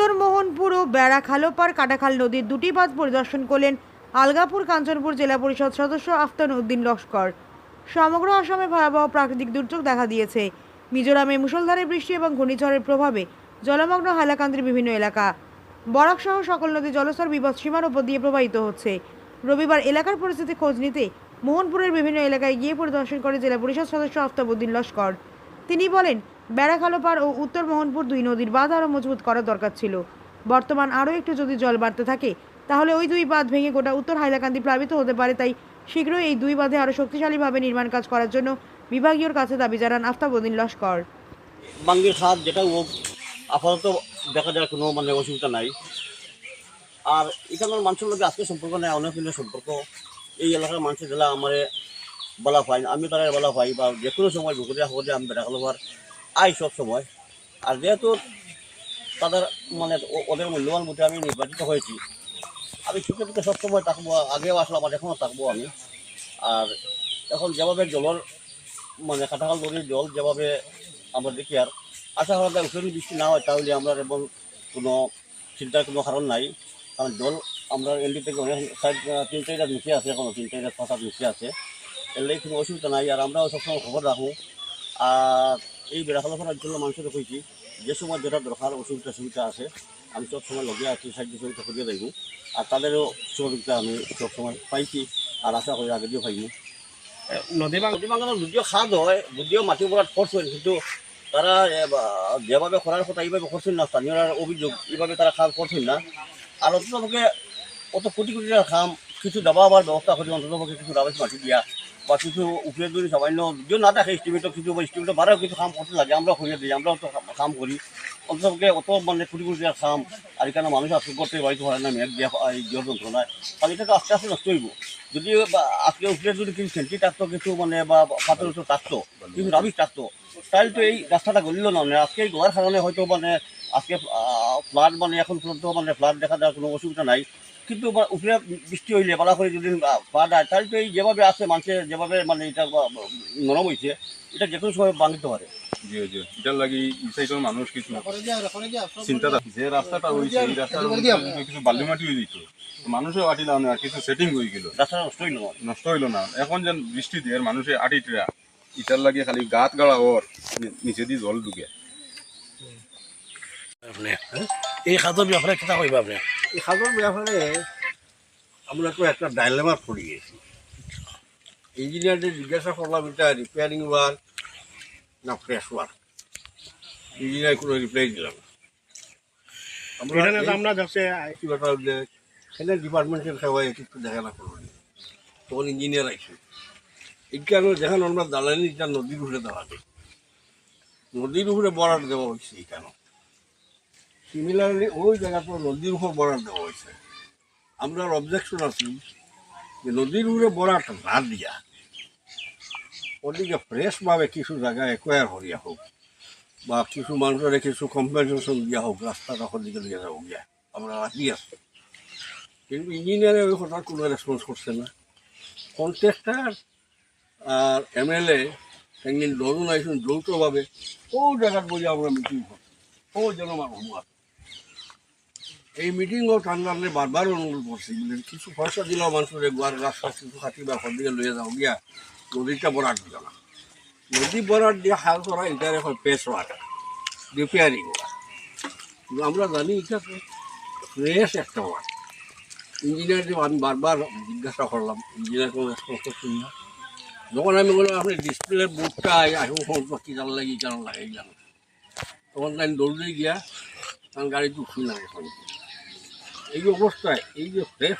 উত্তর মোহনপুর ও বেড়া খালোপার কাটাখাল নদীর দুটি বাঁধ পরিদর্শন করলেন আলগাপুর কাঞ্চনপুর জেলা পরিষদ সদস্য আফতান উদ্দিন লস্কর। সমগ্র আসামে ভয়াবহ প্রাকৃতিক দুর্যোগ দেখা দিয়েছে। মিজোরামে মুষলধারে বৃষ্টি এবং ঘূর্ণিঝড়ের প্রভাবে জলমগ্ন হাইলাকান্দির বিভিন্ন এলাকা। বরাক সহ সকল নদী জলস্তর বিপদ সীমার উপর দিয়ে প্রবাহিত হচ্ছে। রবিবার এলাকার পরিস্থিতি খোঁজ নিতে মোহনপুরের বিভিন্ন এলাকায় গিয়ে পরিদর্শন করে জেলা পরিষদ সদস্য আফতাবুদ্দিন লস্কর। তিনি বলেন বেড়াখালোপার ও উত্তর মোহনপুর দুই নদীর বাঁধ আরও মজবুত করার দরকার ছিল। বর্তমান আরও একটু যদি জল বাড়তে থাকে, তাহলে ওই দুই বাঁধ ভেঙে গোটা উত্তর হাইলাকান্দি প্লাবিত হতে পারে। তাই শীঘ্রই এই দুই বাঁধে আরও শক্তিশালীভাবে নির্মাণ কাজ করার জন্য বিভাগীয়র কাছে দাবি জানান আফতাবুদ্দিন লস্কর। বাঙ্গির খাত যেটা ও আপাতত দেখা যায় কোনো মানে অসুবিধা নাই। আর এখানের মানুষের লোক আজকে সম্পর্ক নেই, অনেক দিনের সম্পর্ক। এই এলাকার মানুষের জেলা আমার বলা পাই আমি তারা বলা পাই বা যে কোনো সময় দুপুরিয়া হলে আমি বেড়া খালোবার আই সব সময়। আর যেহেতু তাদের মানে ওদের মূল্যবান মধ্যে আমি নির্বাচিত হয়েছি, আমি সুখে দুঃখে সবসময় থাকব, আগেও আসলাম, আর এখনও থাকব আমি। আর এখন যেভাবে জলের মানে কাটাখাল নদীর জল যেভাবে আমরা দেখি, আর আশা করা যায় উঠে বৃষ্টি না হয়, তাহলে আমরা এবং কোনো চিন্তার কোনো কারণ নাই। কারণ জল আমরা এলডি থেকে অনেক সাইড তিন চারটা নিচে আছে, এখনও তিন চারটা ছটা নিচে আছে। এর লাগি কোনো অসুবিধা নাই, আর আমরাও সবসময় খবর রাখব। আর এই বেড়াখালোখানার জন্য মানুষের কইছি যে সময় যেটা দরকার অসুবিধা সুবিধা আছে আমি সব সময় লগে আছি সাহায্য সহযোগিতা করিয়ে দেবো আর তাদেরও সহযোগিতা আমি সবসময় পাইছি আর আশা করি আগে দিয়েও পাইনি নদী বাং নদী বাগানত যদিও খাদ হয় যদিও মাটি পড়াত খরচ হয় কিন্তু তারা যেভাবে করার কথা এইভাবে করছেন না স্থানীয়রা অভিযোগ এইভাবে তারা খাদ করছেন না। আর অত তোমাকে অত কোটি কোটি টাকা খাম কিছু দাবা আবার ব্যবস্থা করি অন্তত পক্ষে কিছু দাবাই মাটি দিয়া। বা কিছু উপরে যদি সামান্য যদিও না থাকে স্টিমেটও কিছু স্টিমেটও বারেও কিছু কাম করতে লাগে, আমরাও করিয়ে দিই, আমরাও তো কাম করি। অন্তত অত মানে কোটি টাকা খাম, আর এখানে মানুষ আজকে করতে, বাড়িতে পারে না মেঘ দিয়া এই জল যন্ত্রণায় তাহলে এটা তো আস্তে আস্তে নষ্ট হইব। যদি আজকে উঠলে যদি কিছু সেন্টি থাকতো কিছু মানে বা পাথর উঠে থাকতো কিছু রাবিশ থাকতো। তাহলে তো এই রাস্তাটা গলিল না মানে আজকে এই গোয়ার কারণে হয়তো মানে আজকে ফ্লাড মানে এখন পর্যন্ত মানে ফ্লাড দেখা দেওয়ার কোনো অসুবিধা নাই। কিন্তু উপরে বৃষ্টি হইলে বালা করে যদি ফ্লাড হয় তাহলে তো এই যেভাবে আছে মানুষের যেভাবে মানে এটা নরম হয়েছে এটা যে কোনো সময় ভাঙতে পারে। জি জি এটার লাগি এই মানুষ কিছু চিন্তা যে রাস্তাটা হয়েছে এই রাস্তার কিছু বালি মাটি হয়ে যেত মানুষও আটিলাম না কিছু সেটিং হয়ে গেল। রাস্তাটা নষ্ট হইল নষ্ট হইল না। এখন যেন বৃষ্টি দিয়ে মানুষে আটিটা ইটার লাগে খালি গাত গাড়া ওর নিচে দিয়ে জল ঢুকে। আপনি এই খাদ্য ব্যাপারে কিতা কইবা আপনি? এই সাগর ব্যাপারে আমরা তো একটা ডাইলেমা পড়ে গেছি ইঞ্জিনিয়ারদের জিজ্ঞাসা করলাম এটা রিপেয়ারিং ওয়ার্ক না ফ্রেশ ওয়ার্ক ইঞ্জিনিয়ার কোনো রিপ্লাই দিলাম আমরা এখানে তো এই- আমরা যাচ্ছে কি ব্যাপার যে ডিপার্টমেন্টের কিছু দেখা না করল তখন ইঞ্জিনিয়ার আইসে কারণে যেখানে আমরা দালানি নদীর উপরে যায় নদীর উপরে বরাদ দেওয়া হয়েছে কেন সিমিলারলি ওই জায়গাটা নদীর উপর বরাদ দেওয়া হয়েছে। আমরা অবজেকশন আছি। যে নদীর উপরে বরাদ না দিয়া, ওদিকে ফ্রেশভাবে কিছু জায়গায় একোয়ার হরিয়া হোক, বা কিছু মানুষের কিছু কম্পেনসেশন দিয়া হোক রাস্তাটা দিকে দিয়ে যাব গিয়া আমরা রাজি আছি। কিন্তু ইঞ্জিনিয়ারে ওই কথার কোনো রেসপন্স করছে না। কন্ট্রাক্টার আর এমএলএ একদিন দরুন আইসুন যৌথভাবে ও জায়গার বলি আমরা মিটিং করি ও যেন মানুষ এই মিটিংও টান্ডারলে বারবার অনুরোধ করছি। কিছু পয়সা দিলেও মানুষের গোয়ার রাস্তা, কিছু খাটি বা সব দিকে লইয়া যাও, গিয়া নদীটা বরাট দিল না। নদী বরাট দিয়ে হাল করা এটার এখন পেশ ওয়াটার রিপেয়ারিং আমরা জানি এটা ফ্রেশ একটা ওয়ার্ড ইঞ্জিনিয়ার আমি বারবার জিজ্ঞাসা করলাম ইঞ্জিনিয়ার কোনো রেসপন্স করছেন না? যখন আমি বললাম, আপনি ডিসপ্লে বোর্ডটা আসব কি জানা লাগে কেন লাগে জানো তখন আমি দৌড়ে গিয়া কারণ গাড়ি তো শুনলাম এখন। এই যে অবস্থায় এই যে ফ্রেশ